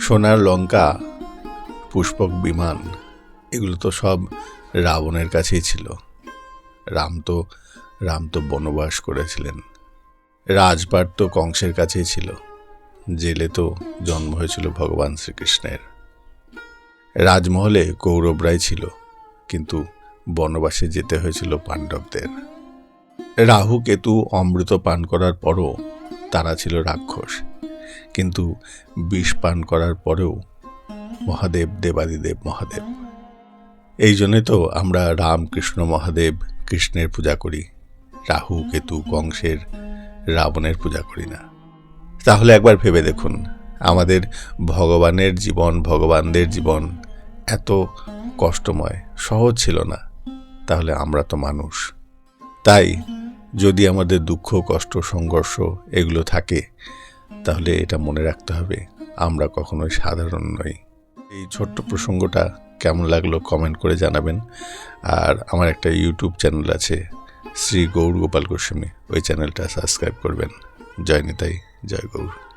সোনার লঙ্কা, পুষ্পক বিমান, এগুলো তো সব রাবণের কাছেই ছিল। রাম তো রাম তো বনবাস করেছিলেন। রাজপাট তো কংসের কাছেই ছিল। জেলে তো জন্ম হয়েছিল ভগবান শ্রীকৃষ্ণের। রাজমহলে কৌরবরাই ছিল, কিন্তু বনবাসে যেতে হয়েছিল পাণ্ডবদের। রাহু, কেতু, অমৃত পান করার পরও তারা ছিল রাক্ষস। কিন্তু বিষ পান করার পরেও মহাদেব দেবাদিদেব মহাদেব। এই জন্যে তো আমরা রাম কৃষ্ণ মহাদেব কৃষ্ণের পূজা করি, রাহু, কেতু, কংসের রাবণের পূজা করি না। তাহলে একবার ভেবে দেখুন, আমাদের ভগবানের জীবন, ভগবানদের জীবন এত কষ্টময়, সহজ ছিল না। তাহলে আমরা তো মানুষ। তাই যদি আমাদের দুঃখ, কষ্ট, সংঘর্ষ এগুলো থাকে তাহলে এটা মনে রাখতে হবে, আমরা কখনোই সাধারণ নই। এই ছোট্ট প্রসঙ্গটা কেমন লাগল কমেন্ট করে জানাবেন। আর আমার একটা ইউটিউব চ্যানেল আছে, শ্রী গৌর গোপাল গোস্বামী, ওই চ্যানেলটা সাবস্ক্রাইব করবেন। জয় নিতাই, জয় গৌর।